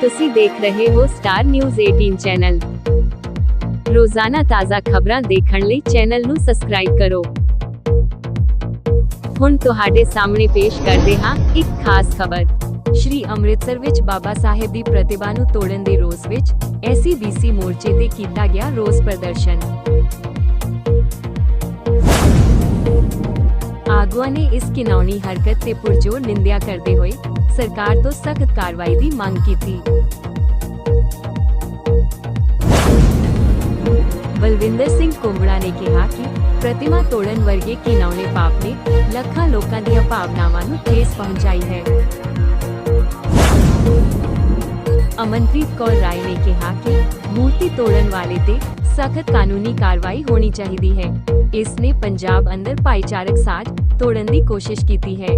ਤੁਸੀਂ ਦੇਖ ਰਹੇ ਹੋ ਸਟਾਰ ਨਿਊਜ਼ 18 ਚੈਨਲ ਰੋਜ਼ਾਨਾ ਤਾਜ਼ਾ ਖਬਰਾਂ ਦੇਖਣ ਲਈ ਚੈਨਲ ਨੂੰ ਸਬਸਕ੍ਰਾਈਬ ਕਰੋ। ਹੁਣ ਤੁਹਾਡੇ ਸਾਹਮਣੇ ਪੇਸ਼ ਕਰਦੇ ਹਾਂ ਇੱਕ ਖਾਸ ਖਬਰ। ਸ਼੍ਰੀ ਅੰਮ੍ਰਿਤਸਰ ਵਿੱਚ ਬਾਬਾ ਸਾਹਿਬ ਦੀ ਪ੍ਰਤਿਭਾ ਨੂੰ ਤੋੜਨ ਦੇ ਰੋਸ ਵਿੱਚ ਐਸਸੀਬੀਸੀ ਮੋਰਚੇ ਤੇ ਕੀਤਾ ਗਿਆ ਰੋਸ ਪ੍ਰਦਰਸ਼ਨ। ਆਗੂਆਂ ਨੇ ਇਸ ਕਿਨਾਉਣੀ ਹਰਕਤ ਤੇ ਪੁਰਜੋਰ ਨਿੰਦਿਆ ਕਰਦੇ ਹੋਏ ਸਰਕਾਰ ਤੋਂ ਸਖਤ ਕਾਰਵਾਈ ਦੀ ਮੰਗ ਕੀਤੀ ਬਲਵਿੰਦਰ ਸਿੰਘ ਕੁੰਬੜਾ ਨੇ ਕਿਹਾ ਕਿ ਪ੍ਰਤਿਮਾ ਤੋੜਨ ਵਰਗੇ ਕਿਨਾਉਣੇ ਪਾਪ ਨੇ ਲੱਖਾਂ ਲੋਕਾਂ ਦੀਆਂ ਭਾਵਨਾਵਾਂ ਨੂੰ ਠੇਸ ਪਹੁੰਚਾਈ ਹੈ ਅਮਨਪ੍ਰੀਤ ਕੌਰ ਰਾਏ ਨੇ ਕਿਹਾ ਕਿ ਮੂਰਤੀ ਤੋੜਨ ਵਾਲੇ ਤੇ ਸਖਤ ਕਾਨੂੰਨੀ ਕਾਰਵਾਈ ਹੋਣੀ ਚਾਹੀਦੀ ਹੈ ਇਸ ਨੇ ਪੰਜਾਬ ਅੰਦਰ ਭਾਈਚਾਰਕ ਸਾਂਝ ਤੋੜਨ ਦੀ ਕੋਸ਼ਿਸ਼ ਕੀਤੀ ਹੈ।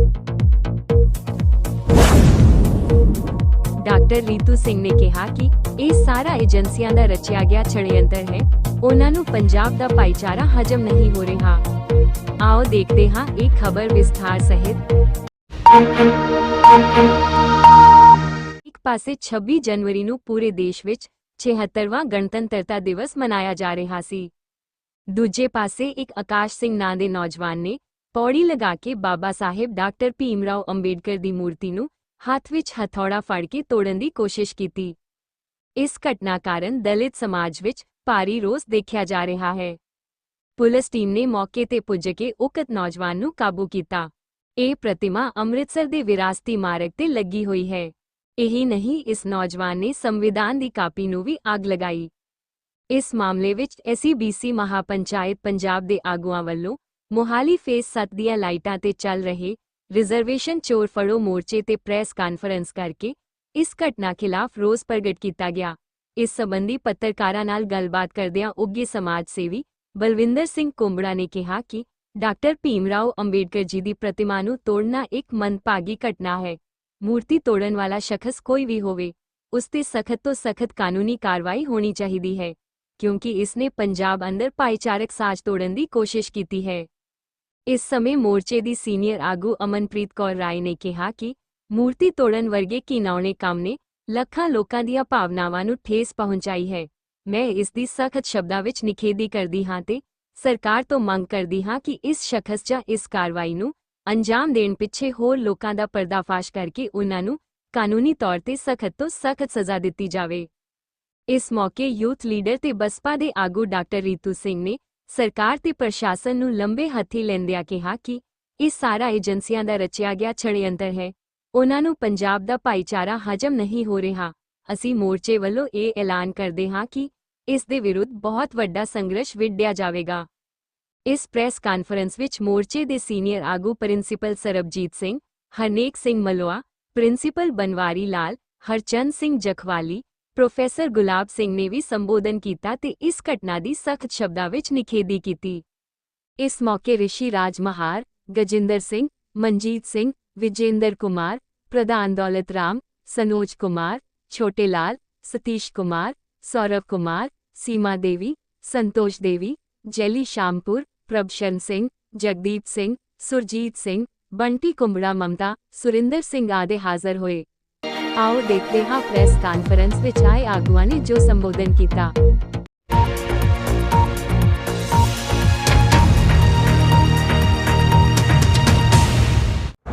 ਡਾਕਟਰ ਰੀਤੂ ਸਿੰਘ ਨੇ ਕਿਹਾ ਕਿ ਇਹ ਸਾਰਾ ਏਜੰਸੀਆਂ ਦਾ ਰਚਿਆ ਗਿਆ ਛੜਯੰਤਰ ਹੈ। ਉਹਨਾਂ ਨੂੰ ਪੰਜਾਬ ਦਾ ਭਾਈਚਾਰਾ ਹਜਮ ਨਹੀਂ ਹੋ ਰਿਹਾ। ਆਓ ਦੇਖਦੇ ਹਾਂ ਇਹ ਖਬਰ ਵਿਸਥਾਰ ਸਹਿਤ। ਇੱਕ ਪਾਸੇ 26 ਜਨਵਰੀ ਨੂੰ ਪੂਰੇ ਦੇਸ਼ ਵਿੱਚ 76ਵਾਂ ਗਣਤੰਤਰਤਾ ਦਿਵਸ ਮਨਾਇਆ ਜਾ ਰਿਹਾ ਸੀ। ਦੂਜੇ ਪਾਸੇ ਇੱਕ ਆਕਾਸ਼ ਸਿੰਘ ਨਾਂ ਦੇ ਨੌਜਵਾਨ ਨੇ ਪੌੜੀ ਲਗਾ ਕੇ ਬਾਬਾ ਸਾਹਿਬ ਡਾਕਟਰ ਭੀਮਰਾਓ ਅੰਬੇਡਕਰ ਦੀ ਮੂਰਤੀ ਨੂੰ ਹੱਥ ਵਿੱਚ ਹਥੌੜਾ ਫੜ ਕੇ ਤੋੜਨ ਦੀ ਕੋਸ਼ਿਸ਼ ਕੀਤੀ। ਇਸ ਘਟਨਾ ਕਾਰਨ ਦਲਿਤ ਸਮਾਜ ਵਿੱਚ ਭਾਰੀ ਰੋਸ ਦੇਖਿਆ ਜਾ ਰਿਹਾ ਹੈ। ਪੁਲਿਸ ਟੀਮ ਨੇ ਮੌਕੇ ਤੇ ਪੁੱਜ ਕੇ ਉਕਤ ਨੌਜਵਾਨ ਨੂੰ ਕਾਬੂ ਕੀਤਾ। ਇਹ ਪ੍ਰਤਿਮਾ ਅੰਮ੍ਰਿਤਸਰ ਦੇ ਵਿਰਾਸਤੀ ਮਾਰਗ ਤੇ ਲੱਗੀ ਹੋਈ ਹੈ। ਇਹੀ ਨਹੀਂ, ਇਸ ਨੌਜਵਾਨ ਨੇ ਸੰਵਿਧਾਨ ਦੀ ਕਾਪੀ ਨੂੰ ਵੀ ਅੱਗ ਲਗਾਈ। ਇਸ ਮਾਮਲੇ ਵਿੱਚ ਐਸਸੀਬੀਸੀ ਮਹਾਪੰਚਾਇਤ ਪੰਜਾਬ ਦੇ ਆਗੂਆਂ ਵੱਲੋਂ ਮੋਹਾਲੀ ਫੇਸ 7 ਦੀਆਂ ਲਾਈਟਾਂ ਤੇ ਚੱਲ ਰਹੇ ਰਿਜ਼ਰਵੇਸ਼ਨ ਚੋਰ ਫੜੋ ਮੋਰਚੇ ਤੇ ਪ੍ਰੈਸ ਕਾਨਫਰੰਸ ਕਰਕੇ ਇਸ ਘਟਨਾ ਖਿਲਾਫ ਰੋਸ ਪ੍ਰਗਟ ਕੀਤਾ ਗਿਆ। ਇਸ ਸੰਬੰਧੀ ਪੱਤਰਕਾਰਾਂ ਨਾਲ ਗੱਲਬਾਤ ਕਰਦਿਆਂ ਉੱਘੇ ਸਮਾਜ ਸੇਵੀ ਬਲਵਿੰਦਰ ਸਿੰਘ ਕੁੰਬੜਾ ਨੇ ਕਿਹਾ ਕਿ ਡਾਕਟਰ ਭੀਮਰਾਓ ਅੰਬੇਡਕਰ ਜੀ ਦੀ ਪ੍ਰਤਿਮਾ ਨੂੰ ਤੋੜਨਾ ਇੱਕ ਮੰਦਭਾਗੀ ਘਟਨਾ ਹੈ। ਮੂਰਤੀ ਤੋੜਨ ਵਾਲਾ ਸ਼ਖਸ ਕੋਈ ਵੀ ਹੋਵੇ, ਉਸ ਤੇ ਸਖਤ ਤੋਂ ਸਖਤ ਕਾਨੂੰਨੀ ਕਾਰਵਾਈ ਹੋਣੀ ਚਾਹੀਦੀ ਹੈ। ਕਿਉਂਕਿ ਇਸ ਨੇ ਪੰਜਾਬ ਅੰਦਰ ਭਾਈਚਾਰਕ ਸਾਜ਼ ਤੋੜਨ ਦੀ ਕੋਸ਼ਿਸ਼ ਕੀਤੀ ਹੈ। ਇਸ ਸਮੇਂ ਮੋਰਚੇ ਦੀ ਸੀਨੀਅਰ ਆਗੂ ਅਮਨਪ੍ਰੀਤ ਕੌਰ ਰਾਏ ਨੇ ਕਿਹਾ ਕਿ ਮੂਰਤੀ ਤੋੜਨ ਵਰਗੇ ਕੀਨਾਉਣੇ ਕੰਮ ਨੇ ਲੱਖਾਂ ਲੋਕਾਂ ਦੀਆਂ ਭਾਵਨਾਵਾਂ ਨੂੰ ਠੇਸ ਪਹੁੰਚਾਈ ਹੈ। ਮੈਂ ਇਸ ਦੀ ਸਖਤ ਸ਼ਬਦਾਂ ਵਿੱਚ ਨਿਖੇਧੀ ਕਰਦੀ ਹਾਂ ਤੇ ਸਰਕਾਰ ਤੋਂ ਮੰਗ ਕਰਦੀ ਹਾਂ ਕਿ ਇਸ ਸ਼ਖਸ ਜਾਂ ਇਸ ਕਾਰਵਾਈ ਨੂੰ ਅੰਜਾਮ ਦੇਣ ਪਿੱਛੇ ਹੋਰ ਲੋਕਾਂ ਦਾ ਪਰਦਾਫਾਸ਼ ਕਰਕੇ ਉਹਨਾਂ ਨੂੰ ਕਾਨੂੰਨੀ ਤੌਰ ਤੇ ਸਖਤ ਤੋਂ ਸਖਤ ਸਜ਼ਾ ਦਿੱਤੀ ਜਾਵੇ। ਇਸ ਮੌਕੇ ਯੂਥ ਲੀਡਰ ਤੇ ਬਸਪਾ ਦੇ ਆਗੂ ਡਾਕਟਰ ਰੀਤੂ ਸਿੰਘ ਨੇ ਸਰਕਾਰ ਤੇ ਪ੍ਰਸ਼ਾਸਨ ਨੂੰ ਲੰਬੇ ਹੱਥੀ ਲੈਂਦਿਆਂ ਕਿਹਾ ਕਿ ਇਹ ਸਾਰਾ ਏਜੰਸੀਆਂ ਦਾ ਰਚਿਆ ਗਿਆ ਛੜਯੰਤਰ ਹੈ। ਉਹਨਾਂ ਨੂੰ ਪੰਜਾਬ ਦਾ ਭਾਈਚਾਰਾ ਹਜਮ ਨਹੀਂ ਹੋ ਰਿਹਾ। ਅਸੀਂ ਮੋਰਚੇ ਵੱਲੋਂ ਇਹ ਐਲਾਨ ਕਰਦੇ ਹਾਂ ਕਿ ਇਸ ਦੇ ਵਿਰੁੱਧ ਬਹੁਤ ਵੱਡਾ ਸੰਘਰਸ਼ ਵਿੱਢਿਆ ਜਾਵੇਗਾ। ਇਸ ਪ੍ਰੈਸ ਕਾਨਫਰੰਸ ਵਿੱਚ ਮੋਰਚੇ ਦੇ ਸੀਨੀਅਰ ਆਗੂ principal Sarabjit Singh, Harnek Singh Malwa principal Banwari Lal, Harchand Singh Jakhwali professor Gulab Singh ਨੇ ਵੀ ਸੰਬੋਧਨ ਕੀਤਾ ਤੇ ਇਸ ਘਟਨਾ ਦੀ ਸਖਤ ਸ਼ਬਦਾਂ ਵਿੱਚ ਨਿਖੇਧੀ ਕੀਤੀ ਇਸ ਮੌਕੇ ਰਿਸ਼ੀ ਰਾਜ ਮਹਾਰ ਗਜਿੰਦਰ ਸਿੰਘ ਮਨਜੀਤ ਸਿੰਘ ਵਿਜੇਂਦਰ ਕੁਮਾਰ ਪ੍ਰਧਾਨ ਦੌਲਤ ਰਾਮ ਸਨੋਜ ਕੁਮਾਰ ਛੋਟੇ ਲਾਲ ਸਤੀਸ਼ ਕੁਮਾਰ ਸੌਰਵ ਕੁਮਾਰ ਸੀਮਾ ਦੇਵੀ ਸੰਤੋਸ਼ ਦੇਵੀ ਜੈਲੀ ਸ਼ਾਮਪੁਰ ਪ੍ਰਭਸ਼ਨ ਸਿੰਘ ਜਗਦੀਪ ਸਿੰਘ ਸੁਰਜੀਤ ਸਿੰਘ ਬੰਟੀ ਕੁੰਬੜਾ ਮਮਤਾ ਸੁਰਿੰਦਰ ਸਿੰਘ ਆਦਿ ਹਾਜ਼ਰ ਹੋਏ ਆਓ ਦੇਖਦੇ ਹਾਂ ਪ੍ਰੈਸ ਕਾਨਫਰੰਸ ਵਿੱਚ ਆਏ ਆਗੂਆਂ ਨੇ ਜੋ ਸੰਬੋਧਨ ਕੀਤਾ।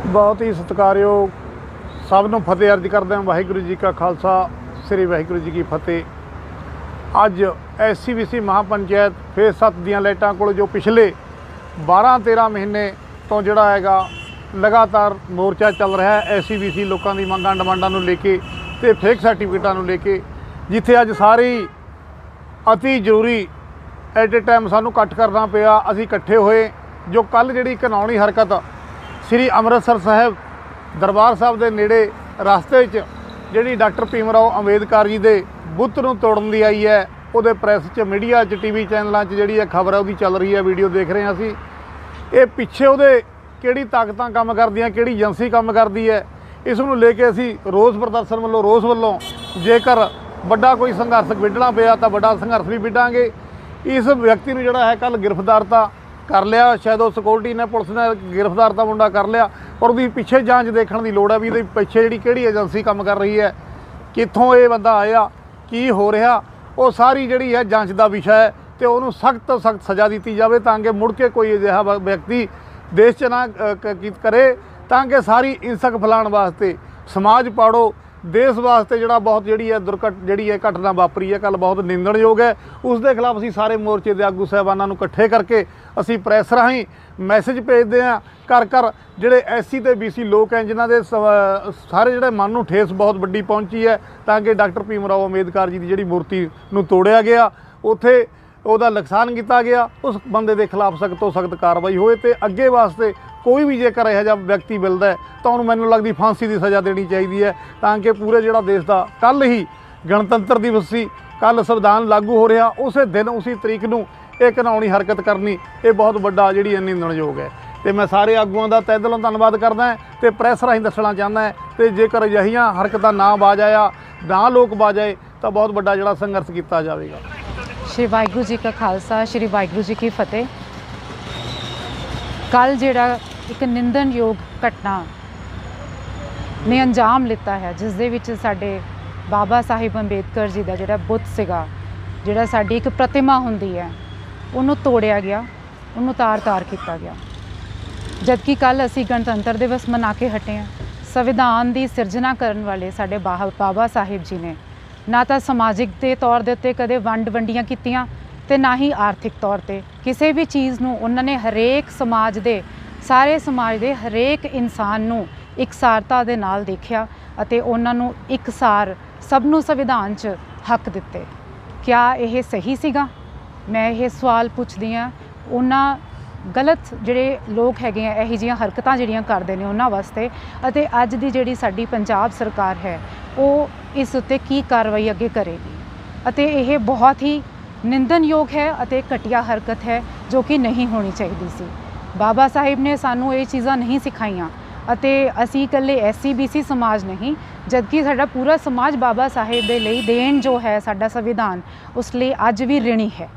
ਬਹੁਤ ਹੀ ਸਤਿਕਾਰਯੋਗ ਸਭ ਨੂੰ ਫਤਿਹ ਅਰਜ਼ ਕਰਦੇ ਹਾਂ ਵਾਹਿਗੁਰੂ ਜੀ ਕਾ ਖਾਲਸਾ, ਸ੍ਰੀ ਵਾਹਿਗੁਰੂ ਜੀ ਕੀ ਫਤਿਹ। ਅੱਜ ਐਸਸੀਬੀਸੀ ਮਹਾਪੰਚਾਇਤ ਫੇਸ 7 ਦੀਆਂ ਲਾਈਟਾਂ ਕੋਲ ਜੋ ਪਿਛਲੇ 12-13 ਮਹੀਨੇ ਤੋਂ ਜਿਹੜਾ ਹੈਗਾ ਲਗਾਤਾਰ ਮੋਰਚਾ ਚੱਲ ਰਿਹਾ ਹੈ ਐਸਸੀਬੀਸੀ ਲੋਕਾਂ ਦੀ ਮੰਗਾਂ ਡਿਮਾਂਡਾਂ ਨੂੰ ਲੈ ਕੇ ਤੇ ਫੇਕ ਸਰਟੀਫਿਕੇਟਾਂ ਨੂੰ ਲੈ ਕੇ, ਜਿੱਥੇ ਅੱਜ ਸਾਰੀ ਅਤੀ ਜ਼ਰੂਰੀ ਐਟ ਅ ਟਾਈਮ ਸਾਨੂੰ ਇਕੱਠ ਕਰਨਾ ਪਿਆ, ਅਸੀਂ ਇਕੱਠੇ ਹੋਏ, ਜੋ ਕੱਲ ਜਿਹੜੀ ਕਾਨੂੰਨੀ ਹਰਕਤ ਸ੍ਰੀ ਅੰਮ੍ਰਿਤਸਰ ਸਾਹਿਬ ਦਰਬਾਰ ਸਾਹਿਬ ਦੇ ਨੇੜੇ ਰਸਤੇ 'ਚ ਜਿਹੜੀ ਡਾਕਟਰ ਭੀਮ ਰਾਓ ਅੰਬੇਦਕਰ ਜੀ ਦੇ ਬੁੱਤ ਨੂੰ ਤੋੜਨ ਦੀ ਆਈ ਹੈ, ਉਹਦੇ ਪ੍ਰੈਸ 'ਚ ਮੀਡੀਆ 'ਚ ਟੀਵੀ ਚੈਨਲਾਂ 'ਚ ਜਿਹੜੀ ਇਹ ਖਬਰ ਹੈ, ਉਹਦੀ ਚੱਲ ਰਹੀ ਹੈ, ਵੀਡੀਓ ਦੇਖ ਰਹੇ ਹਾਂ ਅਸੀਂ। ਇਹ ਪਿੱਛੇ ਉਹਦੇ ਕਿਹੜੀ ਤਾਕਤਾਂ ਕੰਮ ਕਰਦੀਆਂ, ਕਿਹੜੀ ਏਜੰਸੀ ਕੰਮ ਕਰਦੀ ਹੈ, ਇਸ ਨੂੰ ਲੈ ਕੇ ਅਸੀਂ ਰੋਸ ਪ੍ਰਦਰਸ਼ਨ ਵੱਲੋਂ, ਰੋਸ ਵੱਲੋਂ ਜੇਕਰ ਵੱਡਾ ਕੋਈ ਸੰਘਰਸ਼ ਵਿੱਢਣਾ ਪਿਆ ਤਾਂ ਵੱਡਾ ਸੰਘਰਸ਼ ਵੀ ਵਿੱਢਾਂਗੇ। ਇਸ ਵਿਅਕਤੀ ਨੂੰ ਜਿਹੜਾ ਹੈ ਕੱਲ ਗ੍ਰਿਫਤਾਰ ਤਾਂ ਕਰ ਲਿਆ, ਸ਼ਾਇਦ ਉਹ ਸਿਕਿਉਰਿਟੀ ਨੇ, ਪੁਲਿਸ ਨੇ ਗ੍ਰਿਫਤਾਰ ਤਾਂ ਮੁੰਡਾ ਕਰ ਲਿਆ ਔਰ ਉਹਦੀ ਪਿੱਛੇ ਜਾਂਚ ਦੇਖਣ ਦੀ ਲੋੜ ਹੈ ਵੀ ਇਹਦੇ ਪਿੱਛੇ ਜਿਹੜੀ ਕਿਹੜੀ ਏਜੰਸੀ ਕੰਮ ਕਰ ਰਹੀ ਹੈ, ਕਿੱਥੋਂ ਇਹ ਬੰਦਾ ਆਇਆ, ਕੀ ਹੋ ਰਿਹਾ, ਉਹ ਸਾਰੀ ਜਿਹੜੀ ਹੈ ਜਾਂਚ ਦਾ ਵਿਸ਼ਾ ਹੈ ਤੇ ਉਹਨੂੰ ਸਖਤ ਤੋਂ ਸਖਤ ਸਜ਼ਾ ਦਿੱਤੀ ਜਾਵੇ ਤਾਂ ਕਿ ਮੁੜ ਕੇ ਕੋਈ ਅਜਿਹਾ ਵ- ਵਿਅਕਤੀ ਦੇਸ਼ 'ਚ ਨਾ ਕਰੇ, ਤਾਂ ਕਿ ਸਾਰੀ ਹਿੰਸਕ ਫੈਲਾਉਣ ਵਾਸਤੇ, ਸਮਾਜ ਪਾੜੋ, ਦੇਸ਼ ਵਾਸਤੇ ਜਿਹੜਾ ਬਹੁਤ ਜਿਹੜੀ ਹੈ ਦੁਰਘਟ, ਜਿਹੜੀ ਹੈ ਘਟਨਾ ਵਾਪਰੀ ਹੈ ਕੱਲ ਬਹੁਤ ਨਿੰਦਣਯੋਗ ਹੈ। ਉਸ ਦੇ ਖਿਲਾਫ ਅਸੀਂ ਸਾਰੇ ਮੋਰਚੇ ਦੇ ਆਗੂ ਸਾਹਿਬਾਨਾਂ ਨੂੰ ਇਕੱਠੇ ਕਰਕੇ ਅਸੀਂ ਪ੍ਰੈਸ ਰਾਹੀਂ ਮੈਸੇਜ ਭੇਜਦੇ ਹਾਂ। ਘਰ ਘਰ ਜਿਹੜੇ ਐਸਸੀ ਤੇ ਬੀਸੀ ਲੋਕ ਹੈ, ਜਿਨ੍ਹਾਂ ਦੇ ਸਵ- ਸਾਰੇ ਜਿਹੜੇ ਮਨ ਨੂੰ ਠੇਸ ਬਹੁਤ ਵੱਡੀ ਪਹੁੰਚੀ ਹੈ, ਤਾਂ ਕਿ ਡਾਕਟਰ ਭੀਮ ਰਾਓ ਅੰਬੇਦਕਰ ਜੀ ਦੀ ਜਿਹੜੀ ਮੂਰਤੀ ਨੂੰ ਤੋੜਿਆ ਗਿਆ, ਉੱਥੇ ਉਹਦਾ ਨੁਕਸਾਨ ਕੀਤਾ ਗਿਆ, ਉਸ ਬੰਦੇ ਦੇ ਖਿਲਾਫ ਸਖਤ ਤੋਂ ਸਖਤ ਕਾਰਵਾਈ ਹੋਏ ਤੇ ਅੱਗੇ ਵਾਸਤੇ ਕੋਈ ਵੀ ਜੇਕਰ ਇਹੋ ਜਿਹਾ ਵਿਅਕਤੀ ਮਿਲਦਾ ਤਾਂ ਉਹਨੂੰ ਮੈਨੂੰ ਲੱਗਦੀ ਫਾਂਸੀ ਦੀ ਸਜ਼ਾ ਦੇਣੀ ਚਾਹੀਦੀ ਹੈ, ਤਾਂ ਕਿ ਪੂਰੇ ਜਿਹੜਾ ਦੇਸ਼ ਦਾ ਕੱਲ ਹੀ ਗਣਤੰਤਰ ਦਿਵਸ ਸੀ ਕੱਲ ਸੰਵਿਧਾਨ ਲਾਗੂ ਹੋ ਰਿਹਾ, ਉਸੇ ਦਿਨ ਉਸੇ ਤਰੀਕ ਨੂੰ ਇਹ ਕਾਨੂੰਨੀ ਹਰਕਤ ਕਰਨੀ, ਇਹ ਬਹੁਤ ਵੱਡਾ ਜਿਹੜੀ ਹੈ ਨਿੰਦਣਯੋਗ ਹੈ। ਤੇ ਮੈਂ ਸਾਰੇ ਆਗੂਆਂ ਦਾ ਤਹਿ ਦਿਲੋਂ ਧੰਨਵਾਦ ਕਰਦਾ ਹਾਂ ਤੇ ਪ੍ਰੈਸ ਰਾਹੀਂ ਦੱਸਣਾ ਚਾਹੁੰਦਾ ਹਾਂ ਤੇ ਜੇਕਰ ਅਜਿਹੀਆਂ ਹਰਕਤਾਂ ਨਾ ਬਾਜ ਆਇਆ, ਨਾ ਲੋਕ ਬਾਜ ਆਏ, ਤਾਂ ਬਹੁਤ ਵੱਡਾ ਜਿਹੜਾ ਸੰਘਰਸ਼ ਕੀਤਾ ਜਾਵੇਗਾ। ਸ਼੍ਰੀ ਵਾਹਿਗੁਰੂ ਜੀ ਕਾ ਖਾਲਸਾ, ਸ਼੍ਰੀ ਵਾਹਿਗੁਰੂ ਜੀ ਕੀ ਫਤਿਹ। ਕੱਲ ਜਿਹੜਾ ਇੱਕ ਨਿੰਦਨਯੋਗ ਘਟਨਾ ਨੇ ਅੰਜਾਮ ਲਿੱਤਾ ਹੈ, ਜਿਸ ਦੇ ਵਿੱਚ ਸਾਡੇ ਬਾਬਾ ਸਾਹਿਬ ਅੰਬੇਦਕਰ ਜੀ ਦਾ ਜਿਹੜਾ ਬੁੱਤ ਸੀਗਾ, ਜਿਹੜਾ ਸਾਡੀ ਇੱਕ ਪ੍ਰਤਿਮਾ ਹੁੰਦੀ ਹੈ, ਉਹਨੂੰ ਤੋੜਿਆ ਗਿਆ, ਉਹਨੂੰ ਤਾਰ-ਤਾਰ ਕੀਤਾ ਗਿਆ। ਜਦਕਿ ਕੱਲ ਅਸੀਂ ਗਣਤੰਤਰ ਦਿਵਸ ਮਨਾ ਕੇ ਹਟੇ ਹਾਂ, ਸੰਵਿਧਾਨ ਦੀ ਸਿਰਜਣਾ ਕਰਨ ਵਾਲੇ ਸਾਡੇ ਬਾਹ- ਬਾਬਾ ਸਾਹਿਬ ਜੀ ਨੇ ਨਾ ਤਾਂ ਸਮਾਜਿਕ ਦੇ ਤੌਰ ਦੇ ਉੱਤੇ ਕਦੇ ਵੰਡ ਵੰਡੀਆਂ ਕੀਤੀਆਂ ਤੇ ਨਾ ਹੀ ਆਰਥਿਕ ਤੌਰ ਤੇ। ਕਿਸੇ ਵੀ ਚੀਜ਼ ਨੂੰ ਉਹਨਾਂ ਨੇ ਹਰੇਕ ਸਮਾਜ ਦੇ, ਸਾਰੇ ਸਮਾਜ ਦੇ ਹਰੇਕ ਇਨਸਾਨ ਨੂੰ ਇਕਸਾਰਤਾ ਦੇ ਨਾਲ ਦੇਖਿਆ ਅਤੇ ਉਹਨਾਂ ਨੂੰ ਇਕਸਾਰ ਸਭ ਨੂੰ ਸੰਵਿਧਾਨ 'ਚ ਹੱਕ ਦਿੱਤੇ। ਕਿਆ ਇਹ ਸਹੀ ਸੀਗਾ? ਮੈਂ ਇਹ ਸਵਾਲ ਪੁੱਛਦੀ ਹਾਂ, ਉਹਨਾਂ ਗਲਤ ਜਿਹੜੇ ਲੋਕ ਹੈਗੇ ਆ, ਇਹੋ ਜਿਹੀਆਂ ਹਰਕਤਾਂ ਜਿਹੜੀਆਂ ਕਰਦੇ ਨੇ ਉਹਨਾਂ ਵਾਸਤੇ ਅਤੇ ਅੱਜ ਦੀ ਜਿਹੜੀ ਸਾਡੀ ਪੰਜਾਬ ਸਰਕਾਰ ਹੈ, ਉਹ ਇਸ ਉੱਤੇ ਕੀ ਕਾਰਵਾਈ ਅੱਗੇ ਕਰੇਗੀ? ਅਤੇ ਇਹ ਬਹੁਤ ਹੀ ਨਿੰਦਨਯੋਗ ਹੈ ਅਤੇ ਘਟੀਆ ਹਰਕਤ ਹੈ ਜੋ ਕਿ ਨਹੀਂ ਹੋਣੀ ਚਾਹੀਦੀ ਸੀ। ਬਾਬਾ ਸਾਹਿਬ ਨੇ ਸਾਨੂੰ ਇਹ ਚੀਜ਼ਾਂ ਨਹੀਂ ਸਿਖਾਈਆਂ ਅਤੇ ਅਸੀਂ ਇਕੱਲੇ ਐਸਸੀ ਬੀਸੀ ਸਮਾਜ ਨਹੀਂ, ਜਦਕਿ ਸਾਡਾ ਪੂਰਾ ਸਮਾਜ ਬਾਬਾ ਸਾਹਿਬ ਦੇ ਲਈ ਦੇਣ ਜੋ ਹੈ ਸਾਡਾ ਸੰਵਿਧਾਨ, ਉਸ ਲਈ ਅੱਜ ਵੀ ਰਿਣੀ ਹੈ।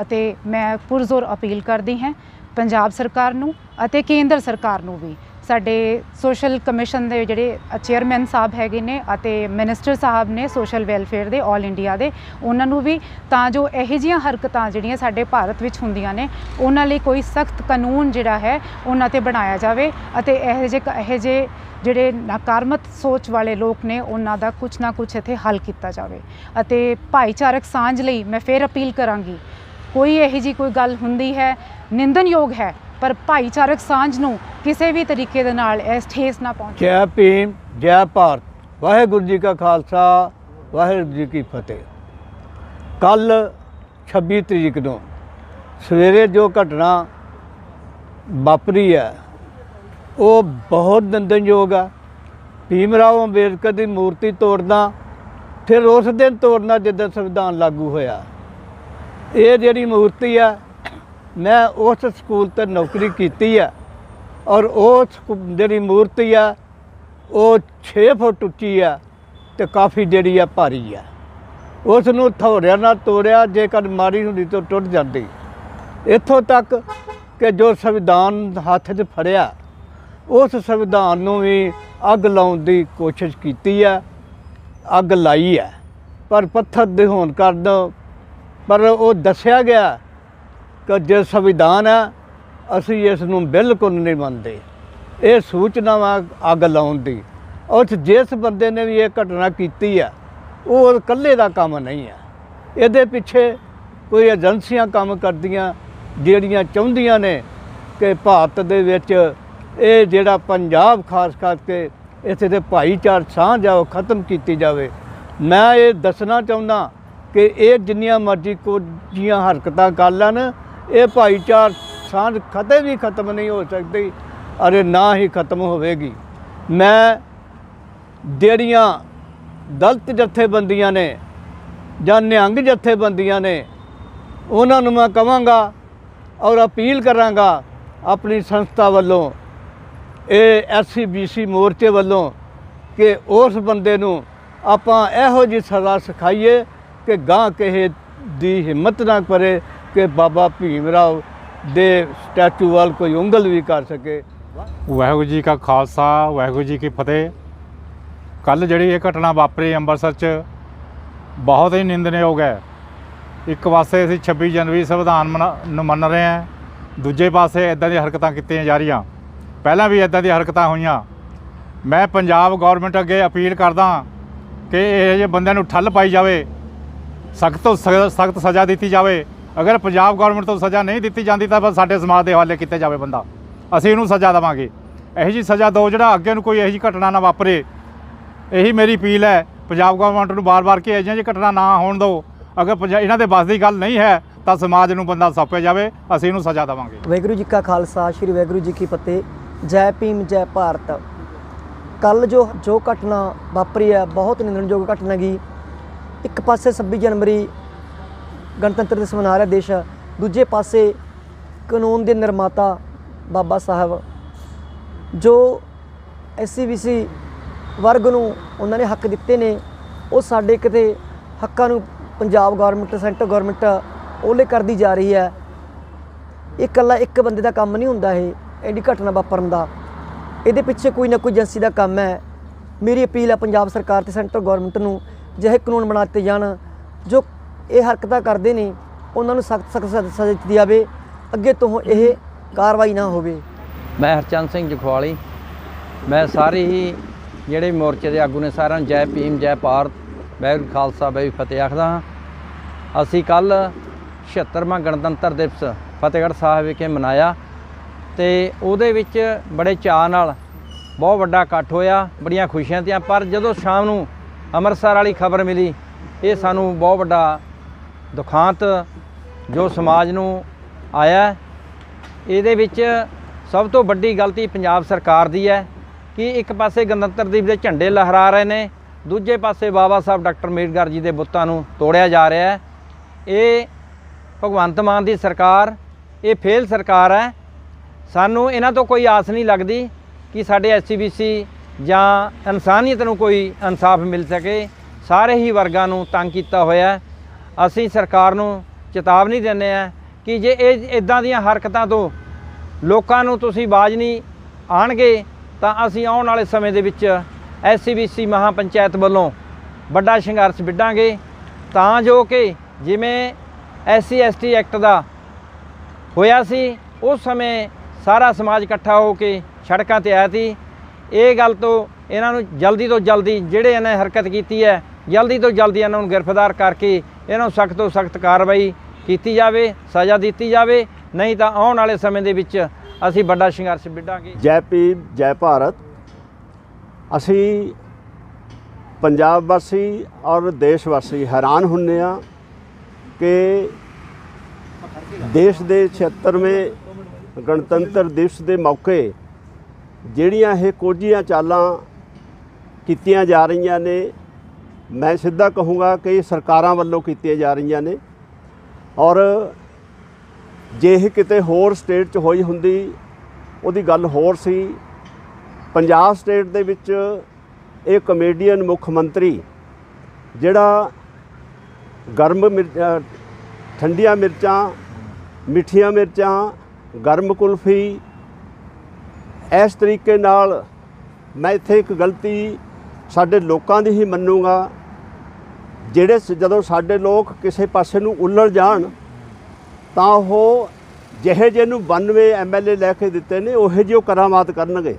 ਅਤੇ ਮੈਂ ਪੁਰਜ਼ੋਰ ਅਪੀਲ ਕਰਦੀ ਹਾਂ ਪੰਜਾਬ ਸਰਕਾਰ ਨੂੰ ਅਤੇ ਕੇਂਦਰ ਸਰਕਾਰ ਨੂੰ ਵੀ। ਸਾਡੇ ਸੋਸ਼ਲ ਕਮਿਸ਼ਨ ਦੇ ਜਿਹੜੇ ਚੇਅਰਮੈਨ ਸਾਹਿਬ ਹੈਗੇ ਨੇ ਅਤੇ ਮਿਨਿਸਟਰ ਸਾਹਿਬ ਨੇ ਸੋਸ਼ਲ ਵੈਲਫੇਅਰ ਦੇ 올 ਇੰਡੀਆ ਦੇ, ਉਹਨਾਂ ਨੂੰ ਵੀ ਤਾਂ ਜੋ ਇਹੋ ਜਿਹੀਆਂ ਹਰਕਤਾਂ ਜਿਹੜੀਆਂ ਸਾਡੇ ਭਾਰਤ ਵਿੱਚ ਹੁੰਦੀਆਂ ਨੇ, ਉਹਨਾਂ ਲਈ ਕੋਈ ਸਖਤ ਕਾਨੂੰਨ ਜਿਹੜਾ ਹੈ, ਉਹਨਾਂ ਤੇ ਬਣਾਇਆ ਜਾਵੇ ਅਤੇ ਇਹੋ ਜਿਹੇ ਇਹੋ ਜਿਹੇ ਜਿਹੜੇ ਨਕਾਰਮਤ ਸੋਚ ਵਾਲੇ ਲੋਕ ਨੇ, ਉਹਨਾਂ ਦਾ ਕੁਝ ਨਾ ਕੁਝ ਇੱਥੇ ਹੱਲ ਕੀਤਾ ਜਾਵੇ। ਅਤੇ ਭਾਈਚਾਰਕ ਸਾਂਝ ਲਈ ਮੈਂ ਫੇਰ ਅਪੀਲ ਕਰਾਂਗੀ, ਕੋਈ ਇਹੋ ਜੀ ਕੋਈ ਗੱਲ ਹੁੰਦੀ ਹੈ ਨਿੰਦਨਯੋਗ ਹੈ, ਪਰ ਭਾਈਚਾਰਕ ਸਾਂਝ ਨੂੰ ਕਿਸੇ ਵੀ ਤਰੀਕੇ ਦੇ ਨਾਲ ਇਸ ਠੇਸ ਨਾ ਪਹੁੰਚੇ। ਜੈ ਭੀਮ, ਜੈ ਭਾਰਤ। ਵਾਹਿਗੁਰੂ ਜੀ ਕਾ ਖਾਲਸਾ, ਵਾਹਿਗੁਰੂ ਜੀ ਕੀ ਫਤਿਹ। ਕੱਲ 26 ਤਰੀਕ ਨੂੰ ਸਵੇਰੇ ਜੋ ਘਟਨਾ ਵਾਪਰੀ ਹੈ, ਉਹ ਬਹੁਤ ਨਿੰਦਨਯੋਗ ਆ ਭੀਮ ਰਾਓ ਅੰਬੇਦਕਰ ਦੀ ਮੂਰਤੀ ਤੋੜਨਾ, ਫਿਰ ਉਸ ਦਿਨ ਤੋੜਨਾ ਜਦੋਂ ਸੰਵਿਧਾਨ ਲਾਗੂ ਹੋਇਆ। ਇਹ ਜਿਹੜੀ ਮੂਰਤੀ ਆ ਮੈਂ ਉਸ ਸਕੂਲ ਤੇ ਨੌਕਰੀ ਕੀਤੀ ਆ ਔਰ ਉਹ ਜਿਹੜੀ ਮੂਰਤੀ ਆ, ਉਹ 6 ਫੁੱਟ ਉੱਚੀ ਆ ਤੇ ਕਾਫੀ ਜਿਹੜੀ ਆ ਭਾਰੀ ਆ। ਉਸ ਨੂੰ ਥੋੜਿਆਂ ਨਾਲ ਤੋੜਿਆ, ਜੇਕਰ ਮਾਰੀ ਹੁੰਦੀ ਤਾਂ ਟੁੱਟ ਜਾਂਦੀ। ਇੱਥੋਂ ਤੱਕ ਕਿ ਜੋ ਸੰਵਿਧਾਨ ਹੱਥ 'ਚ ਫੜਿਆ, ਉਸ ਸੰਵਿਧਾਨ ਨੂੰ ਵੀ ਅੱਗ ਲਾਉਣ ਦੀ ਕੋਸ਼ਿਸ਼ ਕੀਤੀ ਆ। ਅੱਗ ਲਾਈ ਹੈ ਪਰ ਪੱਥਰ ਦੇ ਹੋਣ ਕਾਰਨ ਪਰ ਉਹ ਦੱਸਿਆ ਗਿਆ ਕਿ ਜੇ ਸੰਵਿਧਾਨ ਹੈ, ਅਸੀਂ ਇਸ ਨੂੰ ਬਿਲਕੁਲ ਨਹੀਂ ਮੰਨਦੇ। ਇਹ ਸੂਚਨਾਵਾਂ ਅੱਗ ਲਾਉਣ ਦੀ। ਉਸ ਜਿਸ ਬੰਦੇ ਨੇ ਵੀ ਇਹ ਘਟਨਾ ਕੀਤੀ ਹੈ, ਉਹ ਇਕੱਲੇ ਦਾ ਕੰਮ ਨਹੀਂ ਹੈ। ਇਹਦੇ ਪਿੱਛੇ ਕੋਈ ਏਜੰਸੀਆਂ ਕੰਮ ਕਰਦੀਆਂ, ਜਿਹੜੀਆਂ ਚਾਹੁੰਦੀਆਂ ਨੇ ਕਿ ਭਾਰਤ ਦੇ ਵਿੱਚ ਇਹ ਜਿਹੜਾ ਪੰਜਾਬ ਖਾਸ ਕਰਕੇ ਇੱਥੇ ਦੇ ਭਾਈਚਾਰ ਸਾਂਝ ਆ, ਉਹ ਖਤਮ ਕੀਤੀ ਜਾਵੇ। ਮੈਂ ਇਹ ਦੱਸਣਾ ਚਾਹੁੰਦਾ ਕਿ ਇਹ ਜਿੰਨੀਆਂ ਮਰਜ਼ੀ ਕੁਝੀਆਂ ਹਰਕਤਾਂ ਕਰ ਲੈਣ ਇਹ ਭਾਈਚਾਰ ਸਾਂਝ ਕਦੇ ਵੀ ਖਤਮ ਨਹੀਂ ਹੋ ਸਕਦੀ, ਅਰੇ ਨਾ ਹੀ ਖਤਮ ਹੋਵੇਗੀ। ਮੈਂ ਜਿਹੜੀਆਂ ਦਲਤ ਜਥੇਬੰਦੀਆਂ ਨੇ ਜਾਂ ਨਿਹੰਗ ਜਥੇਬੰਦੀਆਂ ਨੇ, ਉਹਨਾਂ ਨੂੰ ਮੈਂ ਕਹਾਂਗਾ ਔਰ ਅਪੀਲ ਕਰਾਂਗਾ ਆਪਣੀ ਸੰਸਥਾ ਵੱਲੋਂ, ਇਹ ਐਸਸੀਬੀਸੀ ਮੋਰਚੇ ਵੱਲੋਂ ਕਿ ਉਸ ਬੰਦੇ ਨੂੰ ਆਪਾਂ ਇਹੋ ਜਿਹੀ ਸਜ਼ਾ ਸਿਖਾਈਏ ਕਿ ਗਾਂ ਕਿਸੇ ਦੀ ਹਿੰਮਤ ਨਾ ਕਰੇ ਕਿ ਬਾਬਾ ਭੀਮ ਰਾਓ ਦੇ ਸਟੈਚੂ ਵੱਲ ਕੋਈ ਉਂਗਲ ਵੀ ਕਰ ਸਕੇ। ਵਾਹਿਗੁਰੂ ਜੀ ਕਾ ਖਾਲਸਾ, ਵਾਹਿਗੁਰੂ ਜੀ ਕੀ ਫਤਿਹ। ਕੱਲ ਜਿਹੜੀ ਇਹ ਘਟਨਾ ਵਾਪਰੀ ਅੰਮ੍ਰਿਤਸਰ 'ਚ, ਬਹੁਤ ਹੀ ਨਿੰਦਣਯੋਗ ਹੈ। ਇੱਕ ਪਾਸੇ ਅਸੀਂ 26 ਜਨਵਰੀ ਸੰਵਿਧਾਨ ਮਨਾ- ਨੂੰ ਮੰਨ ਰਹੇ ਹਾਂ, ਦੂਜੇ ਪਾਸੇ ਇਦਾਂ ਦੀਆਂ ਹਰਕਤਾਂ ਕੀਤੀਆਂ ਜਾ ਰਹੀਆਂ। ਪਹਿਲਾਂ ਵੀ ਇਦਾਂ ਦੀਆਂ ਹਰਕਤਾਂ ਹੋਈਆਂ। ਮੈਂ ਪੰਜਾਬ ਗਵਰਨਮੈਂਟ ਅੱਗੇ ਅਪੀਲ ਕਰਦਾ ਕਿ ਇਹ ਜਿਹੇ ਬੰਦਿਆਂ ਨੂੰ ਠੱਲ ਪਾਈ ਜਾਵੇ, ਸਖਤ ਤੋਂ ਸਖਤ ਸਜ਼ਾ ਦਿੱਤੀ ਜਾਵੇ। ਅਗਰ ਪੰਜਾਬ ਗਵਰਨਮੈਂਟ ਤੋਂ ਸਜ਼ਾ ਨਹੀਂ ਦਿੱਤੀ ਜਾਂਦੀ ਤਾਂ ਬਸ ਸਾਡੇ ਸਮਾਜ ਦੇ ਹਵਾਲੇ ਕੀਤੇ ਜਾਵੇ ਬੰਦਾ। ਅਸੀਂ ਇਹਨੂੰ ਸਜ਼ਾ ਦੇਵਾਂਗੇ। ਇਹੋ ਜੀ ਸਜ਼ਾ ਦਿਓ ਜਿਹੜਾ ਅੱਗੇ ਨੂੰ ਕੋਈ ਇਹੋ ਜੀ ਘਟਨਾ ਨਾ ਵਾਪਰੇ। ਇਹੀ ਮੇਰੀ ਅਪੀਲ ਹੈ। ਪੰਜਾਬ ਗਵਰਨਮੈਂਟ ਨੂੰ ਬਾਰ-ਬਾਰ ਕਿ ਅਜਿਹੀਆਂ ਜਿਹੀ ਘਟਨਾ ਨਾ ਹੋਣ ਦਿਓ, ਅਗਰ ਪੰਜਾ- ਇਹਨਾਂ ਦੇ ਬਸ ਦੀ ਗੱਲ ਨਹੀਂ ਹੈ, ਤਾਂ ਸਮਾਜ ਨੂੰ ਬੰਦਾ ਸੌਂਪਿਆ ਜਾਵੇ। ਅਸੀਂ ਇਹਨੂੰ ਸਜ਼ਾ ਦੇਵਾਂਗੇ। ਵਾਹਿਗੁਰੂ ਜੀ ਕਾ ਖਾਲਸਾ, ਸ੍ਰੀ ਵਾਹਿਗੁਰੂ ਜੀ ਕੀ ਫਤਿਹ। ਜੈ ਭੀਮ, ਜੈ ਭਾਰਤ। ਕੱਲ ਜੋ ਜੋ ਘਟਨਾ ਵਾਪਰੀ ਹੈ, ਬਹੁਤ ਨਿੰਦਣਯੋਗ ਘਟਨਾ ਗਈ ਇੱਕ ਪਾਸੇ 26 ਜਨਵਰੀ ਗਣਤੰਤਰ ਦਿਵਸ ਮਨਾ ਰਿਹਾ ਦੇਸ਼। ਦੂਜੇ ਪਾਸੇ ਕਾਨੂੰਨ ਦੇ ਨਿਰਮਾਤਾ ਬਾਬਾ ਸਾਹਿਬ, ਜੋ ਐਸਸੀਬੀਸੀ ਵਰਗ ਨੂੰ ਉਹਨਾਂ ਨੇ ਹੱਕ ਦਿੱਤੇ ਨੇ, ਉਹ ਸਾਡੇ ਕਿਤੇ ਹੱਕਾਂ ਨੂੰ ਪੰਜਾਬ ਗਵਰਨਮੈਂਟ ਸੈਂਟਰ ਗਵਰਨਮੈਂਟ ਉਹਲੇ ਕਰਦੀ ਜਾ ਰਹੀ ਹੈ। ਇਹ ਇਕੱਲਾ ਇੱਕ ਬੰਦੇ ਦਾ ਕੰਮ ਨਹੀਂ ਹੁੰਦਾ ਇਹ ਐਡੀ ਘਟਨਾ ਵਾਪਰਨ ਦਾ। ਇਹਦੇ ਪਿੱਛੇ ਕੋਈ ਨਾ ਕੋਈ ਏਜੰਸੀ ਦਾ ਕੰਮ ਹੈ। ਮੇਰੀ ਅਪੀਲ ਹੈ ਪੰਜਾਬ ਸਰਕਾਰ ਤੇ ਸੈਂਟਰ ਗਵਰਨਮੈਂਟ ਨੂੰ ਜਿਹੇ ਕਾਨੂੰਨ ਬਣਾ ਦਿੱਤੇ ਜਾਣ, ਜੋ ਇਹ ਹਰਕਤਾਂ ਕਰਦੇ ਨੇ, ਉਹਨਾਂ ਨੂੰ ਸਖਤ ਸਖਤ ਸਜ਼ਾ ਦਿੱਤੀ ਜਾਵੇ, ਅੱਗੇ ਤੋਂ ਇਹ ਕਾਰਵਾਈ ਨਾ ਹੋਵੇ। ਮੈਂ ਹਰਚੰਦ ਸਿੰਘ ਜਖਵਾਲੀ। ਮੈਂ ਸਾਰੇ ਹੀ ਜਿਹੜੇ ਮੋਰਚੇ ਦੇ ਆਗੂ ਨੇ ਸਾਰਿਆਂ ਨੂੰ ਜੈ ਭੀਮ, ਜੈ ਭਾਰਤ, ਵਾਹਿਗੁਰੂ ਖਾਲਸਾ, ਵਾਹਿਗੁਰੂ ਫਤਿਹ ਆਖਦਾ ਹਾਂ। ਅਸੀਂ ਕੱਲ 76ਵਾਂ ਗਣਤੰਤਰ ਦਿਵਸ ਫਤਿਹਗੜ੍ਹ ਸਾਹਿਬ ਵਿਖੇ ਮਨਾਇਆ ਤੇ ਉਹਦੇ ਵਿੱਚ ਬੜੇ ਚਾਅ ਨਾਲ ਬਹੁਤ ਵੱਡਾ ਇਕੱਠ ਹੋਇਆ, ਬੜੀਆਂ ਖੁਸ਼ੀਆਂ ਤੀਆਂ, ਪਰ ਜਦੋਂ ਸ਼ਾਮ ਨੂੰ ਅੰਮ੍ਰਿਤਸਰ ਵਾਲੀ ਖਬਰ ਮਿਲੀ, ਇਹ ਸਾਨੂੰ ਬਹੁਤ ਵੱਡਾ ਦੁਖਾਂਤ ਜੋ ਸਮਾਜ ਨੂੰ ਆਇਆ ਇਹਦੇ ਵਿੱਚ ਸਭ ਤੋਂ ਵੱਡੀ ਗਲਤੀ ਪੰਜਾਬ ਸਰਕਾਰ ਦੀ ਹੈ ਕਿ ਇੱਕ ਪਾਸੇ ਗਣਤੰਤਰ ਦਿਵਸ ਦੇ ਝੰਡੇ ਲਹਿਰਾ ਰਹੇ ਨੇ, ਦੂਜੇ ਪਾਸੇ ਬਾਬਾ ਸਾਹਿਬ ਡਾਕਟਰ ਅੰਬੇਡਕਰ ਜੀ ਦੇ ਬੁੱਤਾਂ ਨੂੰ ਤੋੜਿਆ ਜਾ ਰਿਹਾ ਹੈ। ਇਹ ਭਗਵੰਤ ਮਾਨ ਦੀ ਸਰਕਾਰ, ਇਹ ਫੇਲ ਸਰਕਾਰ ਹੈ। ਸਾਨੂੰ ਇਹਨਾਂ ਤੋਂ ਕੋਈ ਆਸ ਨਹੀਂ ਲੱਗਦੀ ਕਿ ਸਾਡੇ ਐਸਸੀਬੀਸੀ ਜਾਂ ਇਨਸਾਨੀਅਤ ਨੂੰ ਕੋਈ ਇਨਸਾਫ ਮਿਲ ਸਕੇ। ਸਾਰੇ ਹੀ ਵਰਗਾਂ ਨੂੰ ਤੰਗ ਕੀਤਾ ਹੋਇਆ ਅਸੀਂ ਸਰਕਾਰ ਨੂੰ ਚੇਤਾਵਨੀ ਦਿੰਦੇ ਆ ਕਿ ਜੇ ਇਹ ਇਦਾਂ ਦੀਆਂ ਹਰਕਤਾਂ ਤੋਂ ਲੋਕਾਂ ਨੂੰ ਤੁਸੀਂ ਬਾਜ ਨਹੀਂ ਆਣਗੇ ਤਾਂ ਅਸੀਂ ਆਉਣ ਵਾਲੇ ਸਮੇਂ ਦੇ ਵਿੱਚ ਐਸਸੀਬੀਸੀ ਮਹਾਪੰਚਾਇਤ ਵੱਲੋਂ ਵੱਡਾ ਸੰਘਰਸ਼ ਵਿੱਢਾਂਗੇ। ਤਾਂ ਜੋ ਕਿ ਜਿਵੇਂ ਐਸਸੀ ਐਸਟੀ ਐਕਟ ਦਾ ਹੋਇਆ ਸੀ, ਉਸ ਸਮੇਂ ਸਾਰਾ ਸਮਾਜ ਇਕੱਠਾ ਹੋ ਕੇ ਸੜਕਾਂ ਤੇ ਆਇਆ ਸੀ। ਇਹ ਗੱਲ ਤੋਂ ਇਹਨਾਂ ਨੂੰ ਜਲਦੀ ਤੋਂ ਜਲਦੀ ਜਿਹੜੇ ਇਹਨਾਂ ਹਰਕਤ ਕੀਤੀ ਹੈ ਜਲਦੀ ਤੋਂ ਜਲਦੀ ਇਹਨਾਂ ਨੂੰ ਗ੍ਰਿਫਤਾਰ ਕਰਕੇ ਇਹਨਾਂ ਨੂੰ ਸਖਤ ਤੋਂ ਸਖਤ ਕਾਰਵਾਈ ਕੀਤੀ ਜਾਵੇ, ਸਜ਼ਾ ਦਿੱਤੀ ਜਾਵੇ, ਨਹੀਂ ਤਾਂ ਆਉਣ ਵਾਲੇ ਸਮੇਂ ਦੇ ਵਿੱਚ ਅਸੀਂ ਵੱਡਾ ਸੰਘਰਸ਼ ਵਿੱਢਾਂਗੇ। ਜੈ ਭੀਮ, ਜੈ ਭਾਰਤ। ਅਸੀਂ ਪੰਜਾਬ ਵਾਸੀ ਔਰ ਦੇਸ਼ ਵਾਸੀ ਹੈਰਾਨ ਹੁੰਨੇ ਆ ਕਿ ਦੇਸ਼ ਦੇ 76ਵੇਂ ਗਣਤੰਤਰ ਦਿਵਸ ਦੇ ਮੌਕੇ ਜਿਹੜੀਆਂ ਇਹ ਕੋਝੀਆਂ ਚਾਲਾਂ ਕੀਤੀਆਂ ਜਾ ਰਹੀਆਂ ਨੇ ਮੈਂ ਸਿੱਧਾ ਕਹੂੰਗਾ ਕਿ ਸਰਕਾਰਾਂ ਵੱਲੋਂ ਕੀਤੀਆਂ ਜਾ ਰਹੀਆਂ ਨੇ ਔਰ ਜੇ ਇਹ ਕਿਤੇ ਹੋਰ ਸਟੇਟ 'ਚ ਹੋਈ ਹੁੰਦੀ, ਉਹਦੀ ਗੱਲ ਹੋਰ ਸੀ। ਪੰਜਾਬ ਸਟੇਟ ਦੇ ਵਿੱਚ ਇਹ ਕਮੇਡੀਅਨ ਮੁੱਖ ਮੰਤਰੀ ਜਿਹੜਾ ਗਰਮ ਮਿਰ- ਠੰਡੀਆਂ ਮਿਰਚਾਂ, ਮਿੱਠੀਆਂ ਮਿਰਚਾਂ, ਗਰਮ ਕੁਲਫੀ, ਇਸ ਤਰੀਕੇ ਨਾਲ ਮੈਂ ਇੱਥੇ ਇੱਕ ਗਲਤੀ ਸਾਡੇ ਲੋਕਾਂ ਦੀ ਹੀ ਮੰਨੂਗਾ। ਜਿਹੜੇ ਸ- ਜਦੋਂ ਸਾਡੇ ਲੋਕ ਕਿਸੇ ਪਾਸੇ ਨੂੰ ਉੱਲੜ ਜਾਣ, ਤਾਂ ਉਹ ਜਿਹੇ ਜਿਹੇ ਨੂੰ 92 ਐਮਐਲਏ ਲੈ ਕੇ ਦਿੱਤੇ ਨੇ, ਉਹੇ ਜਿਹੇ ਉਹ ਕਰਾਮਾਤ ਕਰਨਗੇ।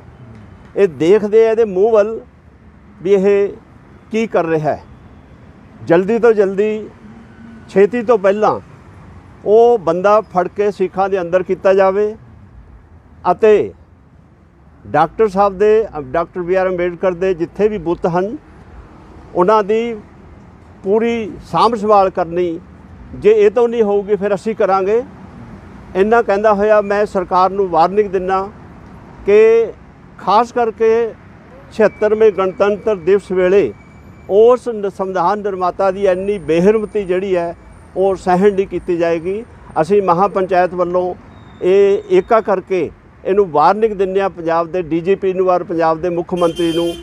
ਇਹ ਦੇਖਦੇ ਆ ਇਹਦੇ ਮੂੰਹ ਵੱਲ ਵੀ ਇਹ ਕੀ ਕਰ ਰਿਹਾ ਹੈ। ਜਲਦੀ ਤੋਂ ਜਲਦੀ, ਛੇਤੀ ਤੋਂ ਪਹਿਲਾਂ ਉਹ ਬੰਦਾ ਫੜ ਕੇ ਸਿੱਖਾਂ ਦੇ ਅੰਦਰ ਕੀਤਾ ਜਾਵੇ ਅਤੇ ਡਾਕਟਰ ਸਾਹਿਬ ਦੇ ਡਾਕਟਰ ਬੀ ਆਰ ਅੰਬੇਡਕਰ ਦੇ ਜਿੱਥੇ ਵੀ ਬੁੱਤ ਹਨ, ਉਹਨਾਂ ਦੀ ਪੂਰੀ ਸਾਂਭ ਸੰਭਾਲ ਕਰਨੀ, ਜੇ ਇਹ ਤੋਂ ਨਹੀਂ ਹੋਊਗੀ ਫਿਰ ਅਸੀਂ ਕਰਾਂਗੇ। ਇੰਨਾ ਕਹਿੰਦਾ ਹੋਇਆ, ਮੈਂ ਸਰਕਾਰ ਨੂੰ ਵਾਰਨਿੰਗ ਦਿੰਨਾ ਕਿ ਖਾਸ ਕਰਕੇ 76ਵੇਂ ਗਣਤੰਤਰ ਦਿਵਸ ਵੇਲੇ ਉਸ ਸੰਵਿਧਾਨ ਨਿਰਮਾਤਾ ਦੀ ਇੰਨੀ ਬੇਹਰਮਤੀ ਜਿਹੜੀ ਹੈ, ਉਹ ਸਹਿਣ ਨਹੀਂ ਕੀਤੀ ਜਾਏਗੀ। ਅਸੀਂ ਮਹਾਪੰਚਾਇਤ ਵੱਲੋਂ ਇਹ ਏਕਾ ਕਰਕੇ ਇਹਨੂੰ ਵਾਰਨਿੰਗ ਦਿੰਦੇ ਆ ਪੰਜਾਬ ਦੇ ਡੀਜੀਪੀ ਨੂੰ ਔਰ ਪੰਜਾਬ ਦੇ ਮੁੱਖ ਮੰਤਰੀ ਨੂੰ।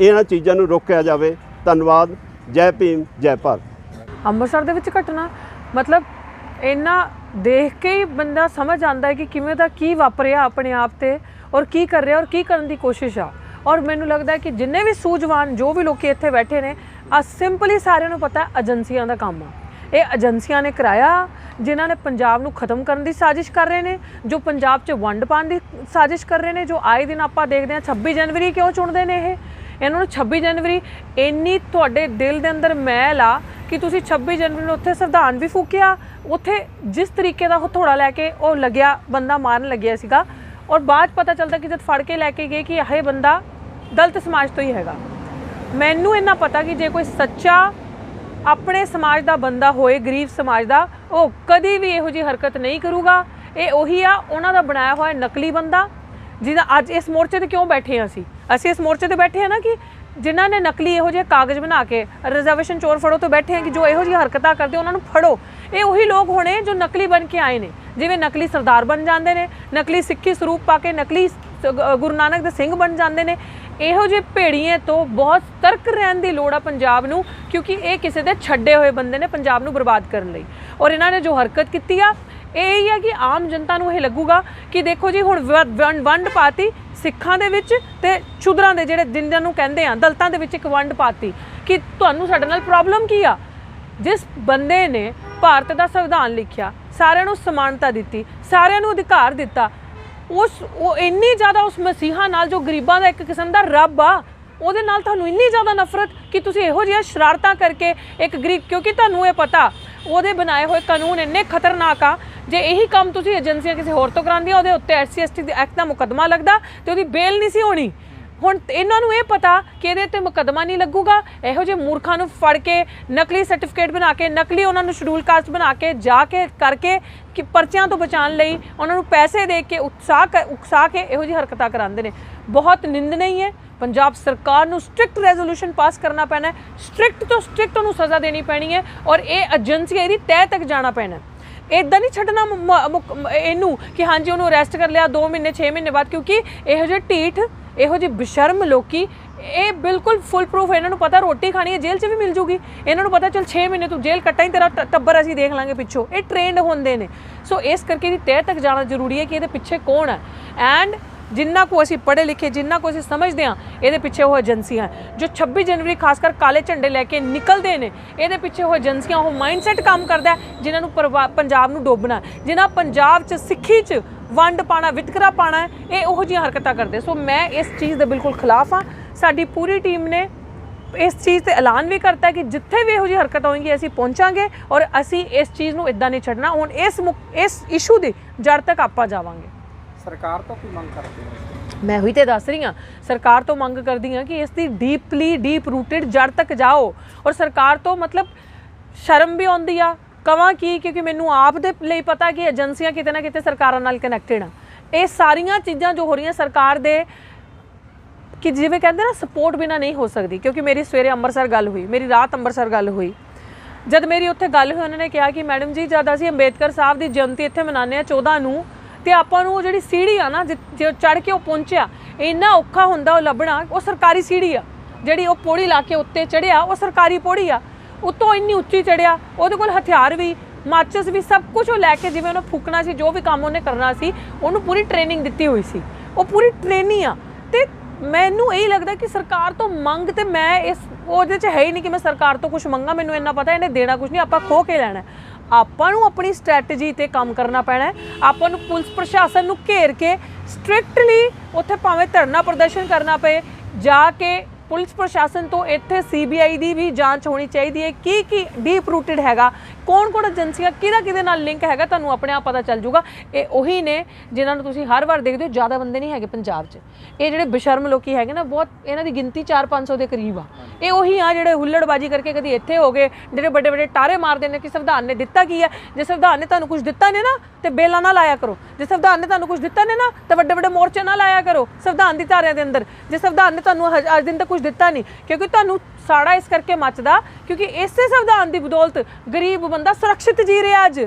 ਇਹਨਾਂ ਚੀਜ਼ਾਂ ਨੂੰ ਰੋਕਿਆ ਜਾਵੇ। ਧੰਨਵਾਦ। ਜੈ ਭੀਮ, ਜੈ ਭਾਰਤ। ਅੰਮ੍ਰਿਤਸਰ ਦੇ ਵਿੱਚ ਘਟਨਾ, ਮਤਲਬ ਇੰਨਾ ਦੇਖ ਕੇ ਹੀ ਬੰਦਾ ਸਮਝ ਆਉਂਦਾ ਹੈ ਕਿ ਕਿਵੇਂ ਦਾ ਕੀ ਵਾਪਰਿਆ ਆਪਣੇ ਆਪ ਤੇ ਔਰ ਕੀ ਕਰ ਰਿਹਾ ਔਰ ਕੀ ਕਰਨ ਦੀ ਕੋਸ਼ਿਸ਼ ਆ। ਔਰ ਮੈਨੂੰ ਲੱਗਦਾ ਕਿ ਜਿੰਨੇ ਵੀ ਸੂਝਵਾਨ ਜੋ ਵੀ ਲੋਕੀ ਇੱਥੇ ਬੈਠੇ ਨੇ ਆ ਸਿੰਪਲੀ ਸਾਰਿਆਂ ਨੂੰ ਪਤਾ ਏਜੰਸੀਆਂ ਦਾ ਕੰਮ ਆ। ਇਹ ਏਜੰਸੀਆਂ ਨੇ ਕਰਾਇਆ, ਜਿਨ੍ਹਾਂ ਨੇ ਪੰਜਾਬ ਨੂੰ ਖਤਮ ਕਰਨ ਦੀ ਸਾਜ਼ਿਸ਼ ਕਰ ਰਹੇ ਨੇ, ਜੋ ਪੰਜਾਬ 'ਚ ਵੰਡ ਪਾਉਣ ਦੀ ਸਾਜ਼ਿਸ਼ ਕਰ ਰਹੇ ਨੇ, ਜੋ ਆਏ ਦਿਨ ਆਪਾਂ ਦੇਖਦੇ ਹਾਂ 26 ਜਨਵਰੀ ਕਿਉਂ ਚੁਣਦੇ ਨੇ ਇਹ? ਇਹਨਾਂ ਨੂੰ 26 ਜਨਵਰੀ ਇੰਨੀ ਤੁਹਾਡੇ ਦਿਲ ਦੇ ਅੰਦਰ ਮੈਲ ਆ ਕਿ ਤੁਸੀਂ 26 ਜਨਵਰੀ ਨੂੰ ਉੱਥੇ ਸੰਵਿਧਾਨ ਵੀ ਫੂਕਿਆ, ਉੱਥੇ ਜਿਸ ਤਰੀਕੇ ਦਾ ਹਥੌੜਾ ਲੈ ਕੇ ਉਹ ਲੱਗਿਆ, ਬੰਦਾ ਮਾਰਨ ਲੱਗਿਆ ਸੀਗਾ। ਔਰ ਬਾਅਦ 'ਚ ਪਤਾ ਚੱਲਦਾ ਕਿ ਜਦ ਫੜ ਕੇ ਲੈ ਕੇ ਗਏ ਕਿ ਇਹ ਬੰਦਾ ਗਲਤ ਸਮਾਜ ਤੋਂ ਹੀ ਹੈਗਾ। ਮੈਨੂੰ ਇੰਨਾ ਪਤਾ ਕਿ ਜੇ ਕੋਈ ਸੱਚਾ ਆਪਣੇ ਸਮਾਜ ਦਾ ਬੰਦਾ ਹੋਏ, ਗਰੀਬ ਸਮਾਜ ਦਾ, ਉਹ ਕਦੀ ਵੀ ਇਹੋ ਜਿਹੀ ਹਰਕਤ ਨਹੀਂ ਕਰੂਗਾ। ਇਹ ਉਹੀ ਆ, ਉਹਨਾਂ ਦਾ ਬਣਾਇਆ ਹੋਇਆ ਨਕਲੀ ਬੰਦਾ, ਜਿਹਦਾ ਅੱਜ ਇਸ ਮੋਰਚੇ ਤੇ ਕਿਉਂ ਬੈਠੇ ਹਾਂ ਅਸੀਂ? ਅਸੀਂ ਇਸ ਮੋਰਚੇ ਤੇ ਬੈਠੇ ਹਾਂ ਨਾ ਕਿ ਜਿਨ੍ਹਾਂ ਨੇ ਨਕਲੀ ਇਹੋ ਜਿਹੇ ਕਾਗਜ਼ ਬਣਾ ਕੇ ਰਿਜ਼ਰਵੇਸ਼ਨ ਚੋਰ ਫੜੋ ਤੋਂ ਬੈਠੇ ਹਾਂ ਕਿ ਜੋ ਇਹੋ ਜਿਹੀ ਹਰਕਤਾਂ ਕਰਦੇ ਉਹਨਾਂ ਨੂੰ ਫੜੋ। ਇਹ ਉਹੀ ਲੋਕ ਹੋਣੇ ਜੋ ਨਕਲੀ ਬਣ ਕੇ ਆਏ ਨੇ, ਜਿਵੇਂ ਨਕਲੀ ਸਰਦਾਰ ਬਣ ਜਾਂਦੇ ਨੇ, ਨਕਲੀ ਸਿੱਖੀ ਸਰੂਪ ਪਾ ਕੇ ਨਕਲੀ ਗੁਰੂ ਨਾਨਕ ਦੇ ਸਿੰਘ ਬਣ ਜਾਂਦੇ ਨੇ। ਇਹੋ ਜਿਹੇ ਭੇੜੀਏ ਤੋਂ ਬਹੁਤ ਸਤਰਕ ਰਹਿਣ ਦੀ ਲੋੜ ਆ ਪੰਜਾਬ ਨੂੰ, ਕਿਉਂਕਿ ਇਹ ਕਿਸੇ ਦੇ ਛੱਡੇ ਹੋਏ ਬੰਦੇ ਨੇ ਪੰਜਾਬ ਨੂੰ ਬਰਬਾਦ ਕਰਨ ਲਈ। ਔਰ ਇਹਨਾਂ ਨੇ ਜੋ ਹਰਕਤ ਕੀਤੀ ਆ, ਇਹ ਹੀ ਆ ਕਿ ਆਮ ਜਨਤਾ ਨੂੰ ਇਹ ਲੱਗੂਗਾ ਕਿ ਦੇਖੋ ਜੀ, ਹੁਣ ਵੰਡ ਪਾਤੀ ਸਿੱਖਾਂ ਦੇ ਵਿੱਚ ਤੇ ਸ਼ੂਦਰਾਂ ਦੇ ਜਿਹੜੇ ਜਿੰਨਾਂ ਨੂੰ ਕਹਿੰਦੇ ਆ, ਦਲਤਾਂ ਦੇ ਵਿੱਚ ਇੱਕ ਵੰਡ ਪਾਤੀ। ਕਿ ਤੁਹਾਨੂੰ ਸਾਡੇ ਨਾਲ ਪ੍ਰੋਬਲਮ ਕੀ ਆ? ਜਿਸ ਬੰਦੇ ਨੇ ਭਾਰਤ ਦਾ ਸੰਵਿਧਾਨ ਲਿਖਿਆ, ਸਾਰਿਆਂ ਨੂੰ ਸਮਾਨਤਾ ਦਿੱਤੀ, ਸਾਰਿਆਂ ਨੂੰ ਅਧਿਕਾਰ ਦਿੱਤਾ ਉਸ ਉਹ ਇੰਨੀ ਜ਼ਿਆਦਾ ਉਸ ਮਸੀਹਾ ਨਾਲ ਜੋ ਗਰੀਬਾਂ ਦਾ ਇੱਕ ਕਿਸਮ ਦਾ ਰੱਬ ਆ, ਉਹਦੇ ਨਾਲ ਤੁਹਾਨੂੰ ਇੰਨੀ ਜ਼ਿਆਦਾ ਨਫ਼ਰਤ ਕਿ ਤੁਸੀਂ ਇਹੋ ਜਿਹੀਆਂ ਸ਼ਰਾਰਤਾਂ ਕਰਕੇ ਇੱਕ ਗਰੀਬ, ਕਿਉਂਕਿ ਤੁਹਾਨੂੰ ਇਹ ਪਤਾ, ਉਹਦੇ ਬਣਾਏ ਹੋਏ ਕਾਨੂੰਨ ਇੰਨੇ ਖਤਰਨਾਕ ਆ, ਜੇ ਇਹੀ ਕੰਮ ਤੁਸੀਂ ਏਜੰਸੀਆਂ ਕਿਸੇ ਹੋਰ ਤੋਂ ਕਰਾਉਂਦੀਆਂ, ਉਹਦੇ ਉੱਤੇ ਐਸਸੀ ਐਸਟੀ ਦੇ ਐਕਟ ਦਾ ਮੁਕੱਦਮਾ ਲੱਗਦਾ ਤੇ ਉਹਦੀ ਬੇਲ ਨਹੀਂ ਸੀ ਹੋਣੀ। ਹੁਣ ਇਹਨਾਂ ਨੂੰ ਇਹ ਪਤਾ ਕਿ ਇਹਦੇ ਤੇ ਮੁਕੱਦਮਾ ਨਹੀਂ ਲੱਗੂਗਾ। ਇਹੋ ਜਿਹੇ ਮੂਰਖਾਂ ਨੂੰ ਫੜ ਕੇ ਨਕਲੀ ਸਰਟੀਫਿਕੇਟ ਬਣਾ ਕੇ, ਨਕਲੀ ਉਹਨਾਂ ਨੂੰ ਸ਼ਡਿਊਲ ਕਾਸਟ ਬਣਾ ਕੇ, ਜਾ ਕੇ, ਕਰਕੇ ਕਿ ਪਰਚਿਆਂ ਤੋਂ ਬਚਾਉਣ ਲਈ ਉਹਨਾਂ ਨੂੰ ਪੈਸੇ ਦੇ ਕੇ ਉਤਸ਼ਾਹ ਕ- ਉਕਸਾ ਕੇ ਇਹੋ ਜਿਹੀ ਹਰਕਤਾਂ ਕਰਾਉਂਦੇ ਨੇ। ਬਹੁਤ ਨਿੰਦਨੀय ਹੈ। ਪੰਜਾਬ ਸਰਕਾਰ ਨੂੰ ਸਟ੍ਰਿਕਟ ਰੈਜ਼ੋਲੂਸ਼ਨ ਪਾਸ ਕਰਨਾ ਪੈਣਾ ਹੈ। ਸਟ੍ਰਿਕਟ ਤੋਂ ਸਟ੍ਰਿਕਟ ਉਹਨੂੰ ਸਜ਼ਾ ਦੇਣੀ ਪੈਣੀ ਹੈ ਔਰ ਇਹ ਏਜੰਸੀ ਇਹਦੀ ਤਹਿ ਤੱਕ ਜਾਣਾ ਪੈਣਾ ਹੈ। ਇਦਾਂ ਨਹੀਂ ਛੱਡਣਾ ਮ- ਮ- ਇਹਨੂੰ ਕਿ ਹਾਂਜੀ ਉਹਨੂੰ ਅਰੈਸਟ ਕਰ ਲਿਆ 2 ਮਹੀਨੇ 6 ਮਹੀਨੇ ਬਾਅਦ ਕਿਉਂਕਿ ਇਹੋ ਜਿਹੇ ਢੀਠ ਇਹੋ ਜਿਹੇ ਬਸ਼ਰਮ ਲੋਕੀ, ਇਹ ਬਿਲਕੁਲ ਫੁੱਲ ਪ੍ਰੂਫ ਇਹਨਾਂ ਨੂੰ ਪਤਾ ਰੋਟੀ ਖਾਣੀ ਹੈ, ਜੇਲ੍ਹ 'ਚ ਵੀ ਮਿਲ ਜੂਗੀ। ਇਹਨਾਂ ਨੂੰ ਪਤਾ ਚਲ 6 ਮਹੀਨੇ ਤੂੰ ਜੇਲ੍ਹ ਕੱਟਾਂ ਹੀ ਤੇਰਾ ਟੱਬਰ ਅਸੀਂ ਦੇਖ ਲਾਂਗੇ ਪਿੱਛੋਂ। ਇਹ ਟ੍ਰੇਨਡ ਹੁੰਦੇ ਨੇ। ਸੋ ਇਸ ਕਰਕੇ ਇਹਦੀ ਤਹਿ ਤੱਕ ਜਾਣਾ ਜ਼ਰੂਰੀ ਹੈ ਕਿ ਇਹਦੇ ਪਿੱਛੇ ਕੌਣ ਹੈ। ਐਂਡ ਜਿੰਨਾ ਕੋ ਅਸੀਂ ਪੜ੍ਹੇ ਲਿਖੇ ਜਿੰਨਾ ਕੋ ਅਸੀਂ ਸਮਝਦੇ ਹਾਂ ਇਹਦੇ ਪਿੱਛੇ ਉਹ ਏਜੰਸੀਆਂ ਜੋ 26 ਜਨਵਰੀ ਖਾਸ ਕਰ ਕਾਲੇ ਝੰਡੇ ਲੈ ਕੇ ਨਿਕਲਦੇ ਨੇ ਇਹਦੇ ਪਿੱਛੇ ਉਹ ਏਜੰਸੀਆਂ ਉਹ ਮਾਈਂਡਸੈਟ ਕੰਮ ਕਰਦਾ ਹੈ, ਜਿਨ੍ਹਾਂ ਨੂੰ ਪਰਵਾ- ਪੰਜਾਬ ਨੂੰ ਡੋਬਣਾ ਜਿਨ੍ਹਾਂ ਪੰਜਾਬ 'ਚ ਸਿੱਖੀ 'ਚ ਵੰਡ ਪਾਣਾ ਵਿਤਕਰਾ ਪਾਣਾ ਇਹ ਉਹੋ ਜਿਹੀਆਂ ਹਰਕਤਾਂ ਕਰਦੇ ਸੋ ਮੈਂ ਇਸ ਚੀਜ਼ ਦੇ ਬਿਲਕੁਲ ਖਿਲਾਫ ਹਾਂ। ਸਾਡੀ ਪੂਰੀ ਟੀਮ ਨੇ ਇਸ ਚੀਜ਼ ਤੇ ਐਲਾਨ ਵੀ ਕਰਤਾ ਕਿ ਜਿੱਥੇ ਵੀ ਇਹੋ ਜਿਹੀ ਹਰਕਤ ਹੋਣਗੀ ਅਸੀਂ ਪਹੁੰਚਾਂਗੇ ਔਰ ਅਸੀਂ ਇਸ ਚੀਜ਼ ਨੂੰ ਇਦਾਂ ਨਹੀਂ ਛੱਡਣਾ। ਹੁਣ ਇਸ ਮੁਕ- ਇਸ ਇਸ਼ੂ ਦੀ ਜੜ ਤੱਕ ਆਪਾਂ ਜਾਵਾਂਗੇ। ਸਰਕਾਰ ਤੋਂ ਕੀ ਮੰਗ ਕਰਦੇ ਹੋ? ਮੈਂ ਉਹੀ ਤੇ ਦੱਸ ਰਹੀ ਹਾਂ, ਸਰਕਾਰ ਤੋਂ ਮੰਗ ਕਰਦੀ ਹਾਂ ਕਿ ਇਸ ਦੀ ਡੀਪਲੀ ਡੀਪ ਰੂਟਡ ਜੜ ਤੱਕ ਜਾਓ। ਔਰ ਸਰਕਾਰ ਤੋਂ ਮਤਲਬ ਸ਼ਰਮ ਵੀ ਆਉਂਦੀ ਆ, ਕਵਾਂ ਕੀ, ਕਿਉਂਕਿ ਮੈਨੂੰ ਆਪ ਦੇ ਲਈ ਪਤਾ ਕਿ ਏਜੰਸੀਆਂ ਕਿਤੇ ਨਾ ਕਿਤੇ ਸਰਕਾਰਾਂ ਨਾਲ ਕਨੈਕਟਡ ਆ। ਇਹ ਸਾਰੀਆਂ ਚੀਜ਼ਾਂ ਜੋ ਹੋ ਰਹੀਆਂ ਸਰਕਾਰ ਦੇ, ਕਿ ਜਿਵੇਂ ਕਹਿੰਦੇ ਨਾ ਸਪੋਰਟ ਬਿਨਾ ਨਹੀਂ ਹੋ ਸਕਦੀ। ਕਿਉਂਕਿ ਮੇਰੀ ਸਵੇਰੇ ਅੰਮ੍ਰਿਤਸਰ ਗੱਲ ਹੋਈ, ਮੇਰੀ ਰਾਤ ਅੰਮ੍ਰਿਤਸਰ ਗੱਲ ਹੋਈ। ਜਦ ਮੇਰੀ ਉੱਥੇ ਗੱਲ ਹੋਈ, ਉਹਨਾਂ ਨੇ ਕਿਹਾ ਕਿ ਮੈਡਮ ਜੀ, ਜਦ ਅਸੀਂ ਅੰਬੇਦਕਰ ਸਾਹਿਬ ਦੀ ਜਯੰਤੀ ਇੱਥੇ ਮਨਾਉਂਦੇ ਆ 14 ਨੂੰ ਤੇ ਆਪਾਂ ਨੂੰ ਉਹ ਜਿਹੜੀ ਸੀੜੀ ਆ ਨਾ, ਜੇ ਚੜ ਕੇ ਉਹ ਪਹੁੰਚਿਆ, ਇੰਨਾ ਔਖਾ ਹੁੰਦਾ ਉਹ ਲੱਭਣਾ, ਉਹ ਸਰਕਾਰੀ ਸੀੜੀ ਆ। ਜਿਹੜੀ ਉਹ ਪੌੜੀ ਲਾ ਕੇ ਉੱਤੇ ਚੜਿਆ ਉਹ ਸਰਕਾਰੀ ਪੌੜੀ ਆ। ਉੱਤੋਂ ਇੰਨੀ ਉੱਚੀ ਚੜਿਆ ਉਹਦੇ ਕੋਲ ਹਥਿਆਰ ਵੀ, ਮਾਚਸ ਵੀ, ਸਭ ਕੁਝ ਉਹ ਲੈ ਕੇ ਜਿਵੇਂ ਉਹਨੇ ਫੂਕਣਾ ਸੀ, ਜੋ ਵੀ ਕੰਮ ਉਹਨੇ ਕਰਨਾ ਸੀ, ਉਹਨੂੰ ਪੂਰੀ ਟ੍ਰੇਨਿੰਗ ਦਿੱਤੀ ਹੋਈ ਸੀ। ਉਹ ਪੂਰੀ ਟ੍ਰੇਨੀ ਆ। ਤੇ ਮੈਨੂੰ ਇਹ ਲੱਗਦਾ ਕਿ ਸਰਕਾਰ ਤੋਂ ਮੰਗ ਤੇ ਮੈਂ ਇਸ ਉਹਦੇ 'ਚ ਹੈ ਹੀ ਨਹੀਂ ਕਿ ਮੈਂ ਸਰਕਾਰ ਤੋਂ ਕੁਝ ਮੰਗਾ, ਮੈਨੂੰ ਇੰਨਾ ਪਤਾ, ਇਹਨੇ ਦੇਣਾ ਕੁਝ ਨਹੀਂ, ਆਪਾਂ ਖੋ ਕੇ ਲੈਣਾ। ਆਪਾਂ ਨੂੰ ਆਪਣੀ ਸਟ੍ਰੈਟਜੀ ਤੇ ਕੰਮ ਕਰਨਾ ਪੈਣਾ ਹੈ। ਆਪਾਂ ਨੂੰ ਪੁਲਿਸ ਪ੍ਰਸ਼ਾਸਨ ਨੂੰ ਘੇਰ ਕੇ ਸਟ੍ਰਿਕਟਲੀ ਉੱਥੇ ਭਾਵੇਂ ਧਰਨਾ ਪ੍ਰਦਰਸ਼ਨ ਕਰਨਾ ਪਏ, ਜਾ ਕੇ ਪੁਲਿਸ ਪ੍ਰਸ਼ਾਸਨ ਤੋਂ ਇੱਥੇ ਸੀਬੀਆਈ ਦੀ ਵੀ ਜਾਂਚ ਹੋਣੀ ਚਾਹੀਦੀ ਹੈ। ਕੀ ਕੀ ਡੀਪ ਰੂਟਡ ਹੈਗਾ? ਕੌਣ ਕੌਣ ਏਜੰਸੀਆਂ ਕਿਹਦਾ ਕਿਹਦੇ ਨਾਲ ਲਿੰਕ ਹੈਗਾ, ਤੁਹਾਨੂੰ ਆਪਣੇ ਆਪ ਪਤਾ ਚੱਲ ਜਾਊਗਾ। ਇਹ ਉਹੀ ਨੇ ਜਿਨ੍ਹਾਂ ਨੂੰ ਤੁਸੀਂ ਹਰ ਵਾਰ ਦੇਖਦੇ ਹੋ, ਜ਼ਿਆਦਾ ਬੰਦੇ ਨਹੀਂ ਹੈਗੇ ਪੰਜਾਬ 'ਚ। ਇਹ ਜਿਹੜੇ ਬਸ਼ਰਮ ਲੋਕੀ ਹੈਗੇ ਨਾ, ਬਹੁਤ ਇਹਨਾਂ ਦੀ ਗਿਣਤੀ 4-500 ਦੇ ਕਰੀਬ ਆ। ਇਹ ਉਹੀ ਆ ਜਿਹੜੇ ਹੁੱਲੜਬਾਜੀ ਕਰਕੇ ਕਦੀ ਇੱਥੇ ਹੋ ਗਏ, ਜਿਹੜੇ ਵੱਡੇ ਵੱਡੇ ਟਾਰੇ ਮਾਰਦੇ ਨੇ ਕਿ ਸੰਵਿਧਾਨ ਨੇ ਦਿੱਤਾ ਕੀ ਹੈ ਜੇ ਸੰਵਿਧਾਨ ਨੇ ਤੁਹਾਨੂੰ ਕੁਝ ਦਿੱਤਾ ਨੇ ਨਾ, ਤੇ ਬੇਲਾ ਨਾ ਲਾਇਆ ਕਰੋ। ਜੇ ਸੰਵਿਧਾਨ ਨੇ ਤੁਹਾਨੂੰ ਕੁਝ ਦਿੱਤਾ ਨੇ ਨਾ, ਤਾਂ ਵੱਡੇ ਵੱਡੇ ਮੋਰਚੇ ਨਾ ਲਾਇਆ ਕਰੋ ਸੰਵਿਧਾਨ ਦੀ ਧਾਰਿਆਂ ਦੇ ਅੰਦਰ। ਜੇ ਸੰਵਿਧਾਨ ਨੇ ਤੁਹਾਨੂੰ ਅੱਜ ਦਿਨ ਤੱਕ ਕੁਝ ਦਿੱਤਾ ਨਹੀਂ ਕਿਉਂਕਿ ਤੁਹਾਨੂੰ ਸਾੜਾ ਇਸ ਕਰਕੇ ਮੱਚਦਾ, ਕਿਉਂਕਿ ਇਸੇ ਸੰਵਿਧਾਨ ਦੀ ਬਦੌਲਤ ਗਰੀਬ ਬੰਦਾ ਸੁਰੱਖਿਅਤ ਜੀ ਰਿਹਾ ਅੱਜ।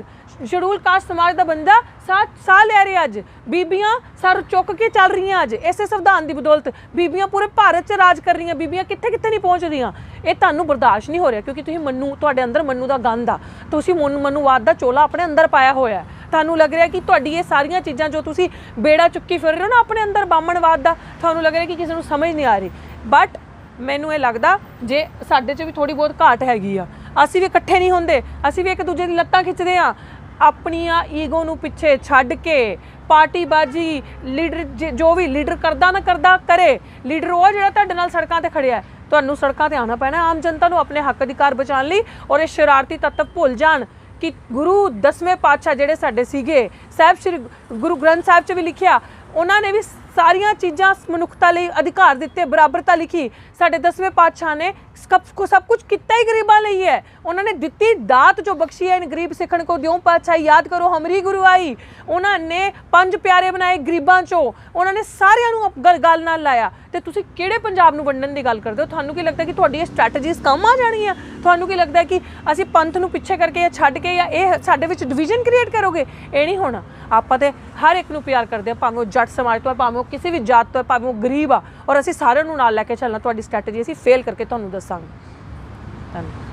ਸ਼ਡਿਊਲ ਕਾਸਟ ਸਮਾਜ ਦਾ ਬੰਦਾ ਸਾਹ ਸਾਹ ਲੈ ਰਿਹਾ ਅੱਜ। ਬੀਬੀਆਂ ਸਰ ਚੁੱਕ ਕੇ ਚੱਲ ਰਹੀਆਂ ਅੱਜ। ਇਸੇ ਸੰਵਿਧਾਨ ਦੀ ਬਦੌਲਤ ਬੀਬੀਆਂ ਪੂਰੇ ਭਾਰਤ 'ਚ ਰਾਜ ਕਰ ਰਹੀਆਂ, ਬੀਬੀਆਂ ਕਿੱਥੇ ਕਿੱਥੇ ਨਹੀਂ ਪਹੁੰਚ ਰਹੀਆਂ ਇਹ ਤੁਹਾਨੂੰ ਬਰਦਾਸ਼ਤ ਨਹੀਂ ਹੋ ਰਿਹਾ, ਕਿਉਂਕਿ ਤੁਸੀਂ ਮੰਨੂ, ਤੁਹਾਡੇ ਅੰਦਰ ਮੰਨੂ ਦਾ ਗੰਦ ਆ। ਤੁਸੀਂ ਮਨ- ਮਨੂਵਾਦ ਦਾ ਚੋਲਾ ਆਪਣੇ ਅੰਦਰ ਪਾਇਆ ਹੋਇਆ ਹੈ। ਤੁਹਾਨੂੰ ਲੱਗ ਰਿਹਾ ਕਿ ਤੁਹਾਡੀ ਇਹ ਸਾਰੀਆਂ ਚੀਜ਼ਾਂ ਜੋ ਤੁਸੀਂ ਬੇੜਾ ਚੁੱਕੀ ਫਿਰ ਰਹੇ ਹੋ ਨਾ ਆਪਣੇ ਅੰਦਰ, ਬਾਹਮਣਵਾਦ ਦਾ, ਤੁਹਾਨੂੰ ਲੱਗ ਰਿਹਾ ਕਿ ਕਿਸੇ ਨੂੰ ਸਮਝ ਨਹੀਂ ਆ ਰਹੀ। ਬਟ ਮੈਨੂੰ ਇਹ ਲੱਗਦਾ ਜੇ ਸਾਡੇ 'ਚ ਵੀ ਥੋੜੀ ਬਹੁਤ ਘਾਟ ਹੈਗੀ ਆ। ਅਸੀਂ ਵੀ ਇਕੱਠੇ ਨਹੀਂ ਹੁੰਦੇ, ਅਸੀਂ ਵੀ ਇੱਕ ਦੂਜੇ ਦੀ ਲੱਤਾਂ ਖਿੱਚਦੇ ਆ। ਆਪਣੀਆਂ ਈਗੋ ਨੂੰ ਪਿੱਛੇ ਛੱਡ ਕੇ ਪਾਰਟੀਬਾਜੀ ਲੀਡਰ ਜ- ਜੋ ਵੀ ਲੀਡਰ ਕਰਦਾ ਨਾ ਕਰਦਾ, ਕਰੇ। ਲੀਡਰ ਉਹ ਜਿਹੜਾ ਤੁਹਾਡੇ ਨਾਲ ਸੜਕਾਂ ਤੇ ਖੜਿਆ ਤੁਹਾਨੂੰ ਸੜਕਾਂ ਤੇ ਆਉਣਾ ਪੈਣਾ ਆਮ ਜਨਤਾ ਨੂੰ ਆਪਣੇ ਹੱਕ ਅਧਿਕਾਰ ਬਚਾਉਣ ਲਈ ਔਰ ਇਹ ਸ਼ਰਾਰਤੀ ਤੱਤਵ ਭੁੱਲ ਜਾਣ ਕਿ ਗੁਰੂ ਦਸਵੇਂ ਪਾਤਸ਼ਾਹ ਜਿਹੜੇ ਸਾਡੇ ਸੀਗੇ, ਸਾਹਿਬ ਸ੍ਰੀ ਗੁਰੂ ਗ੍ਰੰਥ ਸਾਹਿਬ 'ਚ ਵੀ ਲਿਖਿਆ, ਉਹਨਾਂ ਨੇ ਵੀ ਸਾਰੀਆਂ ਚੀਜ਼ਾਂ ਮਨੁੱਖਤਾ ਲਈ ਅਧਿਕਾਰ ਦਿੱਤੇ ਬਰਾਬਰਤਾ ਲਿਖੀ। ਸਾਡੇ ਦਸਵੇਂ ਪਾਤਸ਼ਾਹ ਨੇ ਸਭ ਕੁ ਸਭ ਕੁਝ ਕੀਤਾ ਹੀ ਗਰੀਬਾਂ ਲਈ ਹੈ। ਉਹਨਾਂ ਨੇ ਦਿੱਤੀ ਦਾਤ ਜੋ ਬਖਸ਼ੀ ਹੈ ਇਨ ਗਰੀਬ ਸਿੱਖਣ ਕੋ ਦਿਓ ਪਾਤਸ਼ਾਹ, ਯਾਦ ਕਰੋ ਹਮਰੀ ਗੁਰੂ ਆਈ। ਉਹਨਾਂ ਨੇ ਪੰਜ ਪਿਆਰੇ ਬਣਾਏ ਗਰੀਬਾਂ ਚੋਂ। ਉਹਨਾਂ ਨੇ ਸਾਰਿਆਂ ਨੂੰ ਗੱਲ ਨਾਲ ਲਾਇਆ। ਤੇ ਤੁਸੀਂ ਕਿਹੜੇ ਪੰਜਾਬ ਨੂੰ ਵੰਡਣ ਦੀ ਗੱਲ ਕਰਦੇ ਹੋ? ਤੁਹਾਨੂੰ ਕੀ ਲੱਗਦਾ ਕਿ ਤੁਹਾਡੀ ਇਹ ਸਟ੍ਰੈਟਜੀਜ਼ ਕੰਮ ਆ ਜਾਣੀਆਂ ਤੁਹਾਨੂੰ ਕੀ ਲੱਗਦਾ ਕਿ ਅਸੀਂ ਪੰਥ ਨੂੰ ਪਿੱਛੇ ਕਰਕੇ ਜਾਂ ਛੱਡ ਕੇ ਜਾਂ ਇਹ ਸਾਡੇ ਵਿੱਚ ਡਿਵੀਜ਼ਨ ਕ੍ਰੀਏਟ ਕਰੋਗੇ? ਇਹ ਨਹੀਂ ਹੋਣਾ। ਆਪਾਂ ਤੇ ਹਰ ਇੱਕ ਨੂੰ ਪਿਆਰ ਕਰਦੇ ਆ ਭਾਵੇਂ ਜੱਟ ਸਮਾਜ ਤੋਂ ਭਾਵੇਂ ਕਿਸੇ ਵੀ ਜਾਤ ਤੋਂ ਭਾਵੇਂ ਉਹ ਗਰੀਬ ਆ, ਔਰ ਅਸੀਂ ਸਾਰਿਆਂ ਨੂੰ ਨਾਲ ਲੈ ਕੇ ਚੱਲਣਾ, ਤੁਹਾਡੀ ਸਟ੍ਰੈਟਜੀ ਅਸੀਂ ਫੇਲ ਕਰਕੇ ਤੁਹਾਨੂੰ ਦੱਸਾਂਗੇ। ਧੰਨਵਾਦ।